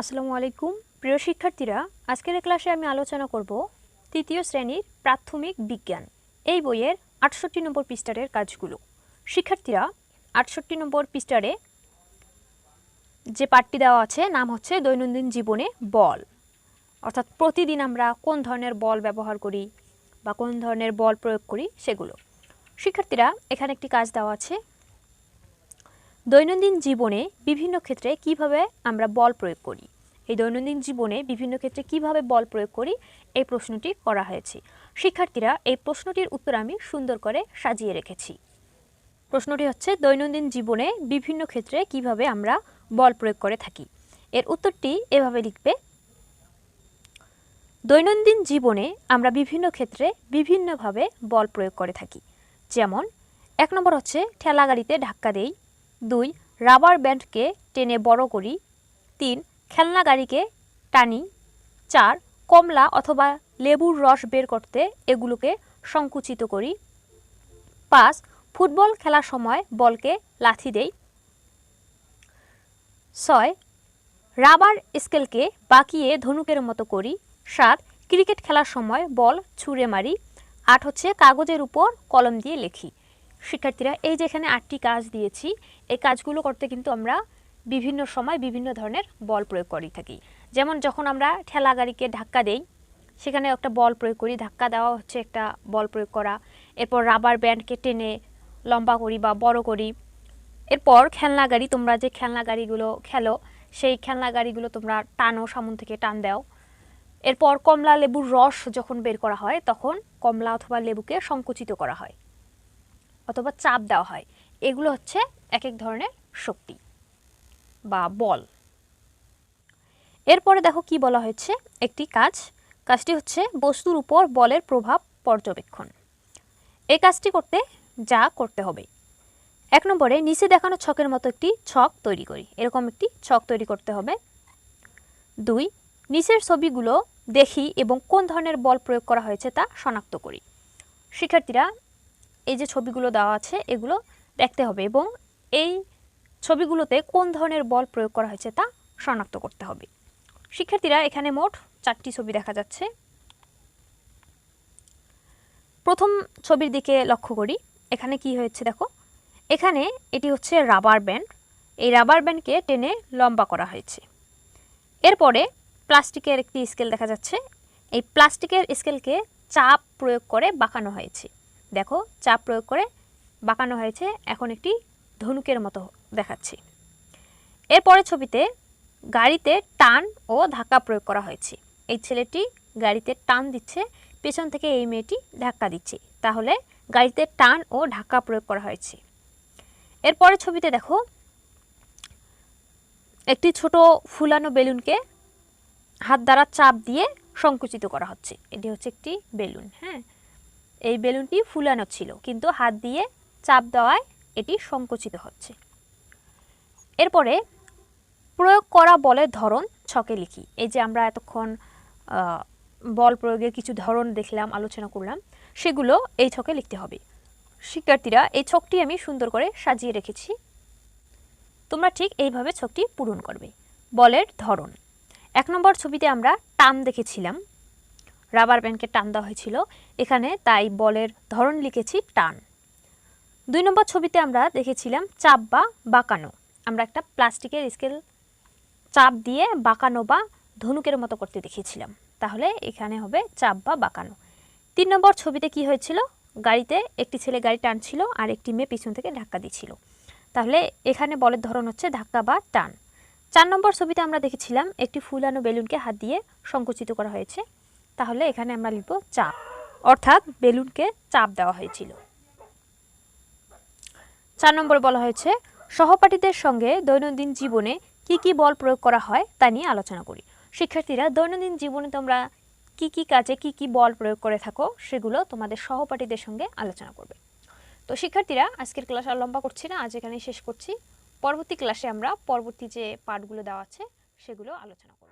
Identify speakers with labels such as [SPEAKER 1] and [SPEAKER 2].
[SPEAKER 1] আসসালামু আলাইকুম। প্রিয় শিক্ষার্থীরা, আজকের ক্লাসে আমি আলোচনা করব তৃতীয় শ্রেণির প্রাথমিক বিজ্ঞান, এই বইয়ের আটষট্টি নম্বর পৃষ্ঠারের কাজগুলো। শিক্ষার্থীরা, আটষট্টি নম্বর পৃষ্ঠারে যে পাঠটি দেওয়া আছে, নাম হচ্ছে দৈনন্দিন জীবনে বল। অর্থাৎ প্রতিদিন আমরা কোন ধরনের বল ব্যবহার করি বা কোন ধরনের বল প্রয়োগ করি সেগুলো। শিক্ষার্থীরা, এখানে একটি কাজ দেওয়া আছে দৈনন্দিন জীবনে বিভিন্ন ক্ষেত্রে কীভাবে আমরা বল প্রয়োগ করি? এই দৈনন্দিন জীবনে বিভিন্ন ক্ষেত্রে কীভাবে বল প্রয়োগ করি? এই প্রশ্নটি করা হয়েছে। শিক্ষার্থীরা এই প্রশ্নটির উত্তর আমি সুন্দর করে সাজিয়ে রেখেছি। প্রশ্নটি হচ্ছে, দৈনন্দিন জীবনে বিভিন্ন ক্ষেত্রে কীভাবে আমরা বল প্রয়োগ করে থাকি? এর উত্তরটি এভাবে লিখবে, দৈনন্দিন জীবনে আমরা বিভিন্ন ক্ষেত্রে বিভিন্নভাবে বল প্রয়োগ করে থাকি। যেমন, এক নম্বর হচ্ছে ঠেলা গাড়িতে ধাক্কা দেই দুই, রাবার ব্যান্ডকে টেনে বড় করি। তিন, খেলনা গাড়িকে টানি। চার, কমলা অথবা লেবুর রস বের করতে এগুলোকে সংকুচিত করি। পাঁচ, ফুটবল খেলার সময় বলকে লাথি দেই। ছয়, রাবার স্কেলকে বাঁকিয়ে ধনুকের মতো করি। সাত, ক্রিকেট খেলার সময় বল ছুঁড়ে মারি। আট হচ্ছে কাগজের উপর কলম দিয়ে লেখি। শিক্ষার্থীরা, এই যে এখানে আটটি কাজ দিয়েছি, এই কাজগুলো করতে কিন্তু আমরা বিভিন্ন সময় বিভিন্ন ধরনের বল প্রয়োগ করে থাকি। যেমন যখন আমরা ঠেলা গাড়িকে ধাক্কা দেই, সেখানে একটা বল প্রয়োগ করি, ধাক্কা দেওয়া হচ্ছে একটা বল প্রয়োগ করা, এরপর রাবার ব্যান্ডকে টেনে লম্বা করি বা বড় করি। এরপর খেলনা গাড়ি, তোমরা যে খেলনা গাড়িগুলো খেলো, সেই খেলনা গাড়িগুলো তোমরা টানো, সামন থেকে টান দাও। এরপর কমলা লেবুর রস যখন বের করা হয়, তখন কমলা অথবা লেবুকে সংকুচিত করা হয়। অথবা চাপ দেওয়া হয়। এগুলো হচ্ছে এক এক ধরনের শক্তি বা বল। এরপরে দেখো কি বলা হয়েছে একটি কাজ। কাজটি হচ্ছে বস্তুর উপর বলের প্রভাব পর্যবেক্ষণ। এই কাজটি করতে যা করতে হবে। এক নম্বরে নিচে দেখানো ছকের মতো একটি ছক তৈরি করি। এরকম একটি ছক তৈরি করতে হবে। দুই, নিচের ছবিগুলো দেখি এবং কোন ধরনের বল প্রয়োগ করা হয়েছে তা শনাক্ত করি। শিক্ষার্থীরা এই যে ছবিগুলো দেওয়া আছে, এগুলো দেখতে হবে এবং এই ছবিগুলোতে কোন ধরনের বল প্রয়োগ করা হয়েছে তা শনাক্ত করতে হবে। শিক্ষার্থীরা, এখানে মোট চারটি ছবি দেখা যাচ্ছে। প্রথম ছবির দিকে লক্ষ্য করি। এখানে কি হয়েছে দেখো? এখানে এটি হচ্ছে রাবার ব্যান্ড। এই রাবার ব্যান্ডকে টেনে লম্বা করা হয়েছে। এরপরে প্লাস্টিকের একটি স্কেল দেখা যাচ্ছে। এই প্লাস্টিকের স্কেলকে চাপ প্রয়োগ করে বাঁকানো হয়েছে। দেখো, চাপ প্রয়োগ করে বাঁকানো হয়েছে। এখন একটি ধনুকের মতো দেখাচ্ছে। এরপরের ছবিতে গাড়িতে টান ও ধাক্কা প্রয়োগ করা হয়েছে। এই ছেলেটি গাড়িতে টান দিচ্ছে, পেছন থেকে এই মেয়েটি ধাক্কা দিচ্ছে। তাহলে গাড়িতে টান ও ধাক্কা প্রয়োগ করা হয়েছে। এরপরের ছবিতে দেখো, একটি ছোট ফুলানো বেলুনকে হাত দ্বারা চাপ দিয়ে সংকুচিত করা হচ্ছে। এটি হচ্ছে একটি বেলুন হ্যাঁ? এই বেলুনটি ফুলানো ছিল, কিন্তু হাত দিয়ে চাপ দেওয়ায় এটি সংকুচিত হচ্ছে। এরপরে প্রয়োগ করা বলের ধরন ছকে লিখি। এই যে আমরা এতক্ষণ বল প্রয়োগের কিছু ধরন দেখলাম, আলোচনা করলাম, সেগুলো এই ছকে লিখতে হবে। শিক্ষার্থীরা, এই ছকটি আমি সুন্দর করে সাজিয়ে রেখেছি। তোমরা ঠিক এইভাবে ছকটি পূরণ করবে। বলের ধরন। এক নম্বর ছবিতে আমরা টান দেখেছিলাম। রাবার ব্যান্ডকে টান দেওয়া হয়েছিল। এখানে তাই বলের ধরন লিখেছি টান। দুই নম্বর ছবিতে আমরা দেখেছিলাম চাপ বা বাঁকানো। আমরা একটা প্লাস্টিকের স্কেল চাপ দিয়ে বাঁকানো বা ধনুকের মতো করতে দেখিয়েছিলাম তাহলে এখানে হবে চাপ বা বাঁকানো। তিন নম্বর ছবিতে কি হয়েছিল? গাড়িতে একটি ছেলে গাড়ি টানছিল আর একটি মেয়ে পিছন থেকে ধাক্কা দিচ্ছিল তাহলে এখানে বলের ধরন হচ্ছে ধাক্কা বা টান। চার নম্বর ছবিতে আমরা দেখেছিলাম একটি ফুলানো বেলুনকে হাত দিয়ে সংকুচিত করা হয়েছে। তাহলে এখানে আমরা লিখব চাপ। অর্থাৎ বেলুনকে চাপ দেওয়া হয়েছিল। চার নম্বরে বলা হয়েছে, সহপাঠীদের সঙ্গে দৈনন্দিন জীবনে কি কি বল প্রয়োগ করা হয় তা নিয়ে আলোচনা করি। শিক্ষার্থীরা, দৈনন্দিন জীবনে তোমরা কি কি কাজে কি কি বল প্রয়োগ করে থাকো, সেগুলো তোমাদের সহপাঠীদের সঙ্গে আলোচনা করবে। তো শিক্ষার্থীরা, আজকের ক্লাস আর লম্বা করছি না, আজ এখানেই শেষ করছি। পরবর্তী ক্লাসে আমরা পরবর্তী যে পাঠগুলো দেওয়া আছে, সেগুলো আলোচনা করব।